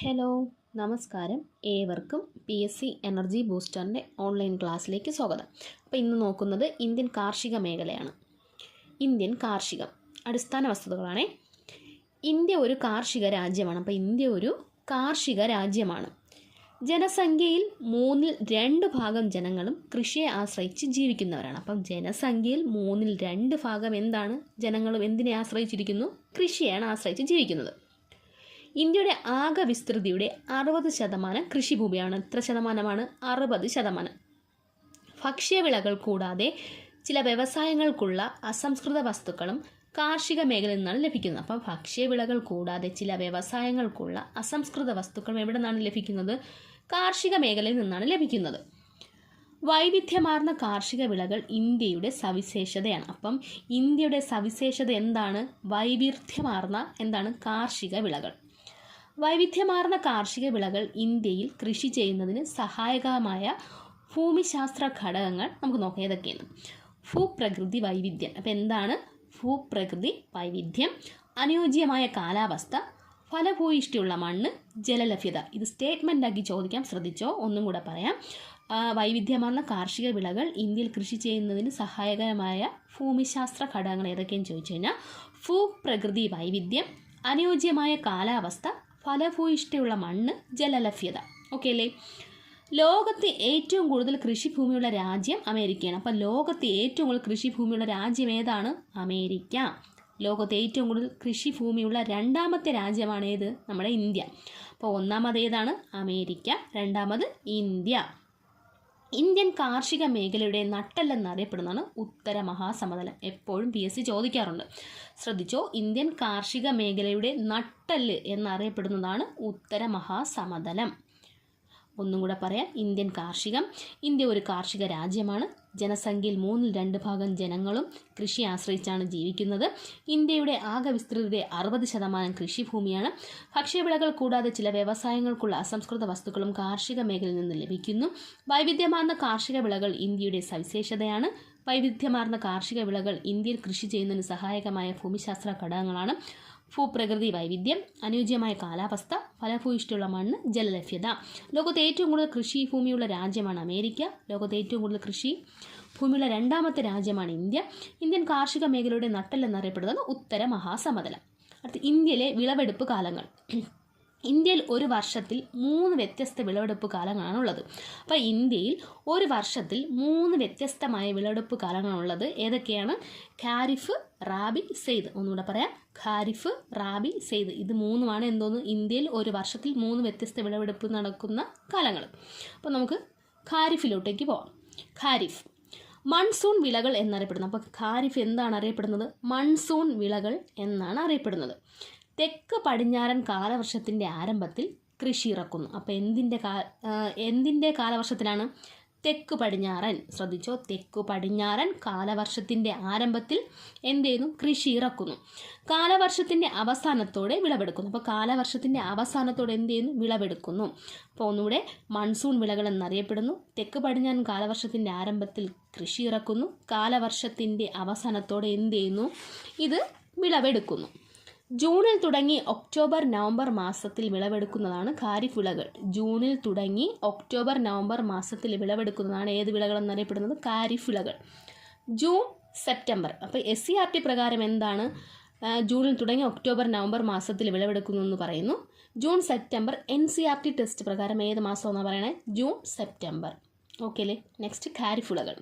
Hello നമസ്കാരം. ഏവർക്കും P S C energy ബൂസ്റ്ററിന്റെ ഓൺലൈൻ ക്ലാസ്സിലേക്ക് സ്വാഗതം. അപ്പോൾ ഇന്ന് നോക്കുന്നത് ഇന്ത്യൻ കാർഷിക മേഖലയാണ്. ഇന്ത്യൻ കാർഷികം അടിസ്ഥാന വസ്തുതകളാണ്. ഇന്ത്യ ഒരു കാർഷിക രാജ്യമാണ് അപ്പോൾ ഇന്ത്യ ഒരു കാർഷിക രാജ്യമാണ്. ജനസംഖ്യയിൽ മൂന്നിൽ രണ്ട് ഭാഗം ജനങ്ങളും കൃഷിയെ ആശ്രയിച്ച് ജീവിക്കുന്നവരാണ്. അപ്പം ജനസംഖ്യയിൽ മൂന്നിൽ രണ്ട് ഭാഗം എന്താണ്? ജനങ്ങളും എന്തിനെ ആശ്രയിച്ചിരിക്കുന്നു? കൃഷിയാണ് ആശ്രയിച്ച് ജീവിക്കുന്നത്. ഇന്ത്യയുടെ ആകെ വിസ്തൃതിയുടെ അറുപത് ശതമാനം കൃഷിഭൂമിയാണ്. എത്ര ശതമാനമാണ്? അറുപത് ശതമാനം. ഭക്ഷ്യവിളകൾ കൂടാതെ ചില വ്യവസായങ്ങൾക്കുള്ള അസംസ്കൃത വസ്തുക്കളും കാർഷിക മേഖലയിൽ നിന്നാണ് ലഭിക്കുന്നത്. അപ്പം ഭക്ഷ്യവിളകൾ കൂടാതെ ചില വ്യവസായങ്ങൾക്കുള്ള അസംസ്കൃത വസ്തുക്കളും എവിടെ നിന്നാണ് ലഭിക്കുന്നത്? കാർഷിക മേഖലയിൽ നിന്നാണ് ലഭിക്കുന്നത്. വൈവിധ്യമാർന്ന കാർഷിക വിളകൾ ഇന്ത്യയുടെ സവിശേഷതയാണ്. അപ്പം ഇന്ത്യയുടെ സവിശേഷത എന്താണ്? വൈവിധ്യമാർന്ന എന്താണ്? കാർഷിക വിളകൾ. വൈവിധ്യമാർന്ന കാർഷിക വിളകൾ ഇന്ത്യയിൽ കൃഷി ചെയ്യുന്നതിന് സഹായകമായ ഭൂമിശാസ്ത്ര ഘടകങ്ങൾ നമുക്ക് നോക്കാം. ഏതൊക്കെയാണ്? ഭൂപ്രകൃതി വൈവിധ്യം. അപ്പം എന്താണ്? ഭൂപ്രകൃതി വൈവിധ്യം. അനുയോജ്യമായ കാലാവസ്ഥ ഫലഭൂയിഷ്ടിയുള്ള മണ്ണ് ജലലഭ്യത. ഇത് സ്റ്റേറ്റ്മെന്റ് ആക്കി ചോദിക്കാം. ശ്രദ്ധിച്ചോ? ഒന്നും കൂടെ പറയാം. വൈവിധ്യമാർന്ന കാർഷിക വിളകൾ ഇന്ത്യയിൽ കൃഷി ചെയ്യുന്നതിന് സഹായകരമായ ഭൂമിശാസ്ത്ര ഘടകങ്ങൾ ഏതൊക്കെയെന്ന് ചോദിച്ചു കഴിഞ്ഞാൽ ഭൂപ്രകൃതി വൈവിധ്യം അനുയോജ്യമായ കാലാവസ്ഥ ഫലഭൂയിഷ്ടിയുള്ള മണ്ണ് ജലലഭ്യത. ഓക്കെ അല്ലേ ലോകത്ത് ഏറ്റവും കൂടുതൽ കൃഷിഭൂമിയുള്ള രാജ്യം അമേരിക്കയാണ്. അപ്പം ലോകത്ത് ഏറ്റവും കൂടുതൽ കൃഷിഭൂമിയുള്ള രാജ്യം ഏതാണ്? അമേരിക്ക. ലോകത്ത് ഏറ്റവും കൂടുതൽ കൃഷിഭൂമിയുള്ള രണ്ടാമത്തെ രാജ്യമാണ് ഏത്? നമ്മുടെ ഇന്ത്യ. അപ്പോൾ ഒന്നാമത് ഏതാണ്? അമേരിക്ക. രണ്ടാമത് ഇന്ത്യ. ഇന്ത്യൻ കാർഷിക മേഖലയുടെ നട്ടെല്ലെന്നറിയപ്പെടുന്നതാണ് ഉത്തര മഹാസമതലം. എപ്പോഴും പി എസ് സി ചോദിക്കാറുണ്ട്. ശ്രദ്ധിച്ചോ? ഇന്ത്യൻ കാർഷിക മേഖലയുടെ നട്ടെല്ല് എന്നറിയപ്പെടുന്നതാണ് ഉത്തര മഹാസമതലം. ഒന്നും കൂടെ പറയാം. ഇന്ത്യൻ കാർഷികം. ഇന്ത്യ ഒരു കാർഷിക രാജ്യമാണ്. ജനസംഖ്യയിൽ മൂന്നിൽ രണ്ട് ഭാഗം ജനങ്ങളും കൃഷി ആശ്രയിച്ചാണ് ജീവിക്കുന്നത്. ഇന്ത്യയുടെ ആകെ വിസ്തൃതിയുടെ അറുപത് ശതമാനം കൃഷിഭൂമിയാണ്. ഭക്ഷ്യവിളകൾ കൂടാതെ ചില വ്യവസായങ്ങൾക്കുള്ള അസംസ്കൃത വസ്തുക്കളും കാർഷിക മേഖലയിൽ നിന്ന് ലഭിക്കുന്നു. വൈവിധ്യമാർന്ന കാർഷിക വിളകൾ ഇന്ത്യയുടെ സവിശേഷതയാണ്. വൈവിധ്യമാർന്ന കാർഷിക വിളകൾ ഇന്ത്യയിൽ കൃഷി ചെയ്യുന്നതിന് സഹായകമായ ഭൂമിശാസ്ത്ര ഘടകങ്ങളാണ്. ഭൂപ്രകൃതി വൈവിധ്യം അനുയോജ്യമായ കാലാവസ്ഥ ഫലഭൂയിഷ്ടിയുള്ള മണ്ണ് ജലലഭ്യത. ലോകത്തെ ഏറ്റവും കൂടുതൽ കൃഷി ഭൂമിയുള്ള രാജ്യമാണ് അമേരിക്ക. ലോകത്തെ ഏറ്റവും കൂടുതൽ കൃഷി ഭൂമിയുള്ള രണ്ടാമത്തെ രാജ്യമാണ് ഇന്ത്യ. ഇന്ത്യൻ കാർഷിക മേഖലയുടെ നട്ടെല്ലെന്നറിയപ്പെടുന്നത് ഉത്തര മഹാസമതലം. അടുത്ത് ഇന്ത്യയിലെ വിളവെടുപ്പ് കാലങ്ങൾ. ഇന്ത്യയിൽ ഒരു വർഷത്തിൽ മൂന്ന് വ്യത്യസ്ത വിളവെടുപ്പ് കാലങ്ങളാണുള്ളത്. അപ്പോൾ ഇന്ത്യയിൽ ഒരു വർഷത്തിൽ മൂന്ന് വ്യത്യസ്തമായ വിളവെടുപ്പ് കാലങ്ങളാണുള്ളത്. ഏതൊക്കെയാണ്? ഖാരിഫ് റാബി സെയ്ദ്. ഒന്നുകൂടെ പറയാം. ഖാരിഫ് റാബി സെയ്ദ്. ഇത് മൂന്നുമാണ് എന്തോന്ന്? ഇന്ത്യയിൽ ഒരു വർഷത്തിൽ മൂന്ന് വ്യത്യസ്ത വിളവെടുപ്പ് നടക്കുന്ന കാലങ്ങൾ. അപ്പോൾ നമുക്ക് ഖാരിഫിലോട്ടേക്ക് പോവാം. ഖാരിഫ്. മൺസൂൺ വിളകൾ എന്നറിയപ്പെടുന്നത്. അപ്പോൾ ഖാരിഫ് എന്താണ് അറിയപ്പെടുന്നത്? മൺസൂൺ വിളകൾ എന്നാണ് അറിയപ്പെടുന്നത്. തെക്ക് പടിഞ്ഞാറൻ കാലവർഷത്തിന്റെ ആരംഭത്തിൽ കൃഷി ഇറക്കുന്നു അപ്പോൾ എന്തിന്റെ കാ എന്തിന്റെ കാലവർഷത്തിലാണ് തെക്ക് പടിഞ്ഞാറൻ ശ്രദ്ധിച്ചോ? തെക്ക് പടിഞ്ഞാറൻ കാലവർഷത്തിന്റെ ആരംഭത്തിൽ എന്ത് ചെയ്യുന്നു കൃഷി ഇറക്കുന്നു കാലവർഷത്തിന്റെ അവസാനത്തോടെ വിളവെടുക്കുന്നു. അപ്പോൾ കാലവർഷത്തിന്റെ അവസാനത്തോടെ എന്ത് ചെയ്യുന്നു വിളവെടുക്കുന്നു. അപ്പോൾ ഒന്നുകൂടെ മൺസൂൺ വിളകൾ എന്നറിയപ്പെടുന്നു തെക്ക് പടിഞ്ഞാറൻ കാലവർഷത്തിന്റെ ആരംഭത്തിൽ കൃഷി ഇറക്കുന്നു കാലവർഷത്തിന്റെ അവസാനത്തോടെ എന്ത് ചെയ്യുന്നു ഇത് വിളവെടുക്കുന്നു. ജൂണിൽ തുടങ്ങി ഒക്ടോബർ നവംബർ മാസത്തിൽ വിളവെടുക്കുന്നതാണ് ഖാരിഫ് വിളകൾ ജൂണിൽ തുടങ്ങി ഒക്ടോബർ നവംബർ മാസത്തിൽ വിളവെടുക്കുന്നതാണ് ഏത് വിളകൾ എന്നറിയപ്പെടുന്നത്? ഖാരിഫ് വിളകൾ ജൂൺ സെപ്റ്റംബർ. അപ്പോൾ എസ് സി ആർ ടി പ്രകാരം എന്താണ്? ജൂണിൽ തുടങ്ങി ഒക്ടോബർ നവംബർ മാസത്തിൽ വിളവെടുക്കുന്നു എന്ന് പറയുന്നു. June September N C R T test പ്രകാരം ഏത് മാസമെന്നാണ് പറയണേ? June September. ഓക്കെ അല്ലേ നെക്സ്റ്റ് ഖാരിഫ് വിളകൾ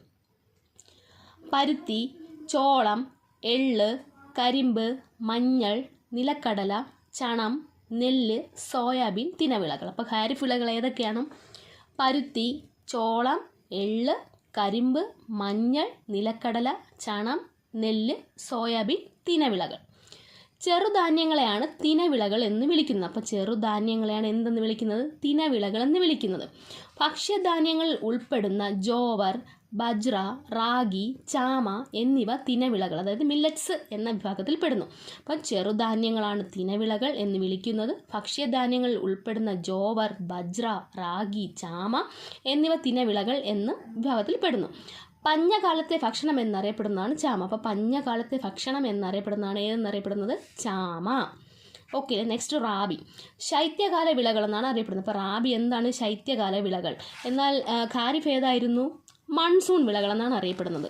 പരുത്തി ചോളം എള്ള് കരിമ്പ് മഞ്ഞൾ നിലക്കടല ചണം നെല്ല് സോയാബീൻ തിനവിളകൾ. അപ്പോൾ ഖാരിഫ് വിളകൾ ഏതൊക്കെയാണ്? പരുത്തി ചോളം എള്ള് കരിമ്പ് മഞ്ഞൾ നിലക്കടല ചണം നെല്ല് സോയാബീൻ തിനവിളകൾ. ചെറുധാന്യങ്ങളെയാണ് തിനവിളകൾ എന്ന് വിളിക്കുന്നത്. അപ്പോൾ ചെറുധാന്യങ്ങളെയാണ് എന്തെന്ന് വിളിക്കുന്നത്? തിനവിളകൾ എന്ന് വിളിക്കുന്നത്. ഭക്ഷ്യധാന്യങ്ങളിൽ ഉൾപ്പെടുന്ന ജോവർ ബജ്ര റാഗി ചാമ എന്നിവ തിനവിളകൾ അതായത് മില്ലറ്റ്സ് എന്ന വിഭാഗത്തിൽ പെടുന്നു. അപ്പം ചെറുധാന്യങ്ങളാണ് തിനവിളകൾ എന്ന് വിളിക്കുന്നത്. ഭക്ഷ്യധാന്യങ്ങളിൽ ഉൾപ്പെടുന്ന ജോവർ ബജ്ര റാഗി ചാമ എന്നിവ തിനവിളകൾ എന്ന വിഭാഗത്തിൽ പെടുന്നു. പഞ്ഞകാലത്തെ ഭക്ഷണം എന്നറിയപ്പെടുന്നതാണ് ചാമ. അപ്പോൾ പഞ്ഞകാലത്തെ ഭക്ഷണം എന്നറിയപ്പെടുന്നതാണ് ഏതെന്നറിയപ്പെടുന്നത്? ചാമ. Okay next rabi. ശൈത്യകാല വിളകൾ എന്നാണ് അറിയപ്പെടുന്നത്. അപ്പോൾ റാബി എന്താണ് ശൈത്യകാല വിളകൾ? എന്നാൽ ഖാരിഫ് ഏതായിരുന്നു? മൺസൂൺ വിളകൾ എന്നാണ് അറിയപ്പെടുന്നത്.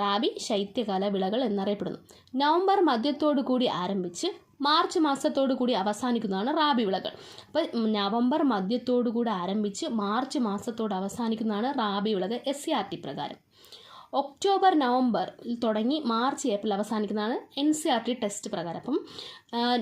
റാബി ശൈത്യകാല വിളകൾ എന്നറിയപ്പെടുന്നു. നവംബർ മധ്യത്തോടു കൂടി ആരംഭിച്ച് മാർച്ച് മാസത്തോടു കൂടി അവസാനിക്കുന്നതാണ് റാബി വിളകൾ. അപ്പോൾ നവംബർ മധ്യത്തോടു കൂടി ആരംഭിച്ച് മാർച്ച് മാസത്തോട് അവസാനിക്കുന്നതാണ് റാബി വിളകൾ എസ് സി ആർ ടി പ്രകാരം. ഒക്ടോബർ നവംബർ തുടങ്ങി March April അവസാനിക്കുന്നതാണ് N C R T test പ്രകാരം. അപ്പം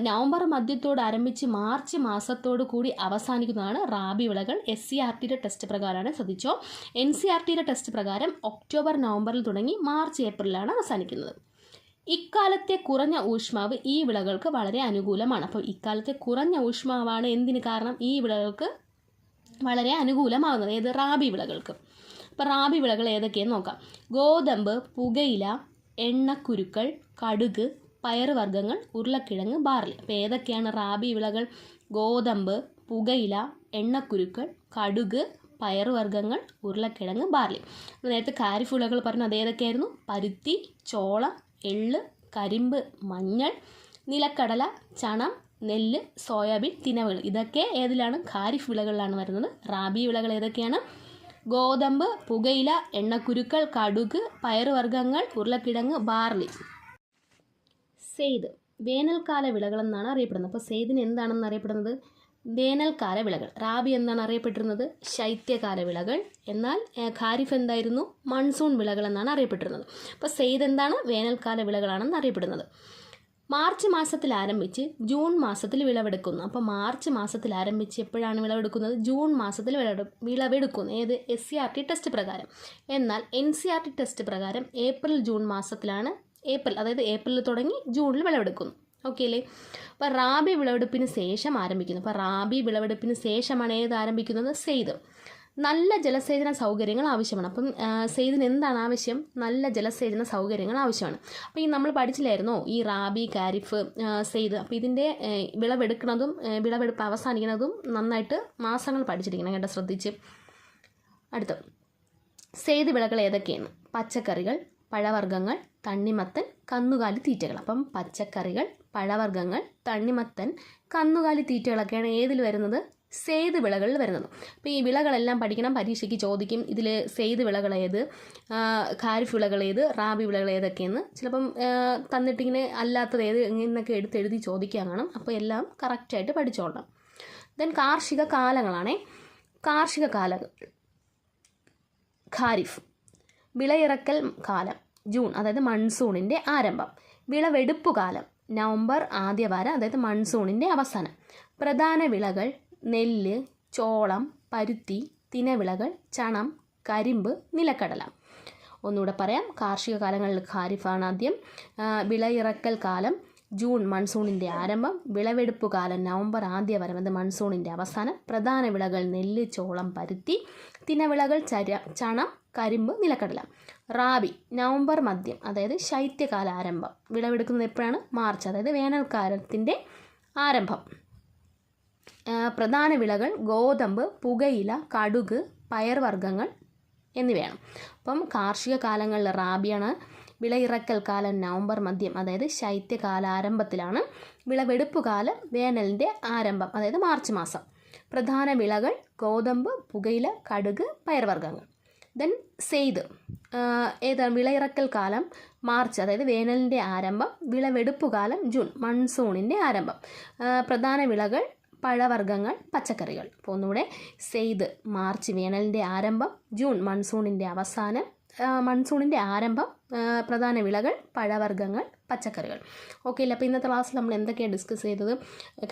നവംബർ മധ്യത്തോട് ആരംഭിച്ച് മാർച്ച് മാസത്തോടു കൂടി അവസാനിക്കുന്നതാണ് റാബി വിളകൾ. എസ് സി ആർ ടിയുടെ ടെസ്റ്റ് പ്രകാരമാണ് ശ്രദ്ധിച്ചോ? എൻ സി ആർ ടിയുടെ ടെസ്റ്റ് പ്രകാരം ഒക്ടോബർ നവംബറിൽ തുടങ്ങി മാർച്ച് ഏപ്രിലാണ് അവസാനിക്കുന്നത്. ഇക്കാലത്തെ കുറഞ്ഞ ഊഷ്മാവ് ഈ വിളകൾക്ക് വളരെ അനുകൂലമാണ്. അപ്പോൾ ഇക്കാലത്തെ കുറഞ്ഞ ഊഷ്മാവാണ് എന്തിന് കാരണം? ഈ വിളകൾക്ക് വളരെ അനുകൂലമാകുന്നത് ഏത് റാബി വിളകൾക്ക്. അപ്പോൾ റാബി വിളകൾ ഏതൊക്കെയെന്ന് നോക്കാം. ഗോതമ്പ് പുകയില എണ്ണക്കുരുക്കൾ കടുക് പയറുവർഗങ്ങൾ ഉരുളക്കിഴങ്ങ് ബാർലി. അപ്പോൾ ഏതൊക്കെയാണ് റാബി വിളകൾ ഗോതമ്പ് പുകയില എണ്ണക്കുരുക്കൾ കടുക് പയറുവർഗങ്ങൾ ഉരുളക്കിഴങ്ങ് ബാർലി. നേരത്തെ ഖാരിഫ് വിളകൾ പറഞ്ഞു അതേതൊക്കെയായിരുന്നു പരുത്തി ചോളം എള്ള് കരിമ്പ് മഞ്ഞൾ നിലക്കടല ചണം നെല്ല് സോയാബീൻ തിനവുകൾ ഇതൊക്കെ ഏതിലാണ്? ഖാരിഫ് വിളകളിലാണ് വരുന്നത്. റാബി വിളകൾ ഏതൊക്കെയാണ്? ഗോതമ്പ് പുകയില എണ്ണക്കുരുക്കൾ കടുക് പയറുവർഗങ്ങൾ ഉരുളക്കിഴങ്ങ് ബാർലി. സെയ്ത് വേനൽക്കാല വിളകൾ എന്നാണ് അറിയപ്പെടുന്നത്. അപ്പോൾ സെയ്തിന് എന്താണെന്ന് അറിയപ്പെടുന്നത്? വേനൽക്കാല വിളകൾ. റാബി എന്നാണ് അറിയപ്പെട്ടിരുന്നത്. ശൈത്യകാല വിളകൾ. എന്നാൽ ഖാരിഫ് എന്തായിരുന്നു? മൺസൂൺ വിളകൾ എന്നാണ് അറിയപ്പെട്ടിരുന്നത്. അപ്പോൾ സെയ്ത് എന്താണ്? വേനൽക്കാല വിളകളാണെന്ന് അറിയപ്പെടുന്നത്. മാർച്ച് മാസത്തിൽ ആരംഭിച്ച് ജൂൺ മാസത്തിൽ വിളവെടുക്കുന്നു. അപ്പോൾ മാർച്ച് മാസത്തിൽ ആരംഭിച്ച് എപ്പോഴാണ് വിളവെടുക്കുന്നത്? ജൂൺ മാസത്തിൽ വിളവെടു വിളവെടുക്കുന്നു. ഏത്? S C R T test പ്രകാരം. എന്നാൽ N C R T test പ്രകാരം ഏപ്രിൽ ജൂൺ മാസത്തിലാണ് ഏപ്രിൽ അതായത് ഏപ്രിലിൽ തുടങ്ങി ജൂണിൽ വിളവെടുക്കുന്നു. ഓക്കെ അല്ലേ അപ്പോൾ റാബി വിളവെടുപ്പിന് ശേഷം ആരംഭിക്കുന്നു. അപ്പോൾ റാബി വിളവെടുപ്പിന് ശേഷമാണ് ഏത് ആരംഭിക്കുന്നത്? സെയ്ത് നല്ല ജലസേചന സൗകര്യങ്ങൾ ആവശ്യമാണ്. അപ്പം സെയ്തിന് എന്താണ് ആവശ്യം നല്ല ജലസേചന സൗകര്യങ്ങൾ ആവശ്യമാണ്. അപ്പോൾ ഈ നമ്മൾ പഠിച്ചില്ലായിരുന്നോ? ഈ റാബി കാരിഫ് സെയ്ത് അപ്പോൾ ഇതിന്റെ വിളവെടുക്കുന്നതും വിളവെടുപ്പ് അവസാനിക്കുന്നതും നന്നായിട്ട് മാസങ്ങൾ പഠിച്ചിരിക്കണം കേട്ടോ ശ്രദ്ധിച്ച്. അടുത്ത. സെയ്ത് വിളകൾ ഏതൊക്കെയാണ്? പച്ചക്കറികൾ പഴവർഗങ്ങൾ തണ്ണിമത്തൻ കന്നുകാലി തീറ്റകൾ. അപ്പം പച്ചക്കറികൾ പഴവർഗങ്ങൾ തണ്ണിമത്തൻ കന്നുകാലി തീറ്റകളൊക്കെയാണ് ഏതിൽ വരുന്നത്? സെയ്ത് വിളകളിൽ വരുന്നത്. അപ്പോൾ ഈ വിളകളെല്ലാം പഠിക്കണം പരീക്ഷയ്ക്ക് ചോദിക്കും ഇതിൽ സേത് വിളകൾ ഏത് ഖാരിഫ് വിളകൾ ഏത് റാബി വിളകൾ ഏതൊക്കെയെന്ന് ചിലപ്പം തന്നിട്ടിങ്ങനെ അല്ലാത്തത് ഏത് എന്നൊക്കെ എടുത്ത് എഴുതി ചോദിക്കാൻ കാണും. അപ്പോൾ എല്ലാം കറക്റ്റായിട്ട് പഠിച്ചോളണം. ദെൻ കാർഷിക കാലങ്ങളാണേ. കാർഷിക കാലങ്ങൾ ഖാരിഫ്. വിളയിറക്കൽ കാലം. ജൂൺ അതായത് മൺസൂണിന്റെ ആരംഭം. വിളവെടുപ്പ് കാലം. നവംബർ ആദ്യവാരം അതായത് മൺസൂണിന്റെ അവസാനം. പ്രധാന വിളകൾ നെല്ല് ചോളം പരുത്തി തിനവിളകൾ ചണം കരിമ്പ് നിലക്കടല. ഒന്നുകൂടെ പറയാം കാർഷിക കാലങ്ങളിൽ ഖാരിഫാണ് ആദ്യം. വിളയിറക്കൽ കാലം ജൂൺ മൺസൂണിന്റെ ആരംഭം വിളവെടുപ്പ് കാലം നവംബർ ആദ്യവാരം അത് മൺസൂണിന്റെ അവസാനം. പ്രധാന വിളകൾ നെല്ല് ചോളം പരുത്തി തിനവിളകൾ ചര ചണം കരിമ്പ് നിലക്കടല. റാബി നവംബർ മധ്യം അതായത് ശൈത്യകാല ആരംഭം. വിളവെടുക്കുന്നത് എപ്പോഴാണ്? മാർച്ച് അതായത് വേനൽക്കാലത്തിന്റെ ആരംഭം. പ്രധാന വിളകൾ ഗോതമ്പ് പുകയില കടുക് പയർവർഗങ്ങൾ എന്നിവയാണ്. അപ്പം കാർഷിക കാലങ്ങളിൽ റാബിയാണ് വിളയിറക്കൽ കാലം നവംബർ മധ്യം അതായത് ശൈത്യകാല ആരംഭത്തിലാണ് വിളവെടുപ്പ് കാലം വേനലിന്റെ ആരംഭം അതായത് മാർച്ച് മാസം. പ്രധാന വിളകൾ ഗോതമ്പ് പുകയില കടുക് പയർവർഗങ്ങൾ. ദെൻ സെയ്ത്. ഏതാണ്? വിളയിറക്കൽ കാലം മാർച്ച് അതായത് വേനലിന്റെ ആരംഭം വിളവെടുപ്പ് കാലം ജൂൺ മൺസൂണിന്റെ ആരംഭം. പ്രധാന വിളകൾ പഴവർഗങ്ങൾ പച്ചക്കറികൾ. അപ്പോൾ ഒന്നുകൂടെ സെയ്ത് മാർച്ച് വേനലിന്റെ ആരംഭം ജൂൺ മൺസൂണിന്റെ അവസാനം മൺസൂണിന്റെ ആരംഭം പ്രധാന വിളകൾ പഴവർഗങ്ങൾ പച്ചക്കറികൾ. ഓക്കെ അല്ലേ? അപ്പോൾ ഇന്നത്തെ ക്ലാസ്സിൽ നമ്മൾ എന്തൊക്കെയാണ് ഡിസ്കസ് ചെയ്തത്?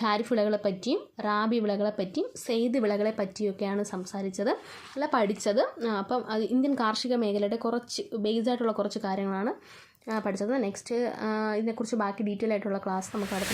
ഖാരിഫ് വിളകളെ പറ്റിയും റാബി വിളകളെ പറ്റിയും സെയ്ത് വിളകളെ പറ്റിയൊക്കെയാണ് സംസാരിച്ചത് അല്ല പഠിച്ചത്. അപ്പം അത് ഇന്ത്യൻ കാർഷിക മേഖലയുടെ കുറച്ച് ബേസ് ആയിട്ടുള്ള കുറച്ച് കാര്യങ്ങളാണ് പഠിച്ചത്. നെക്സ്റ്റ് ഇതിനെക്കുറിച്ച് ബാക്കി ഡീറ്റെയിൽ ആയിട്ടുള്ള ക്ലാസ് നമുക്ക് അടുത്ത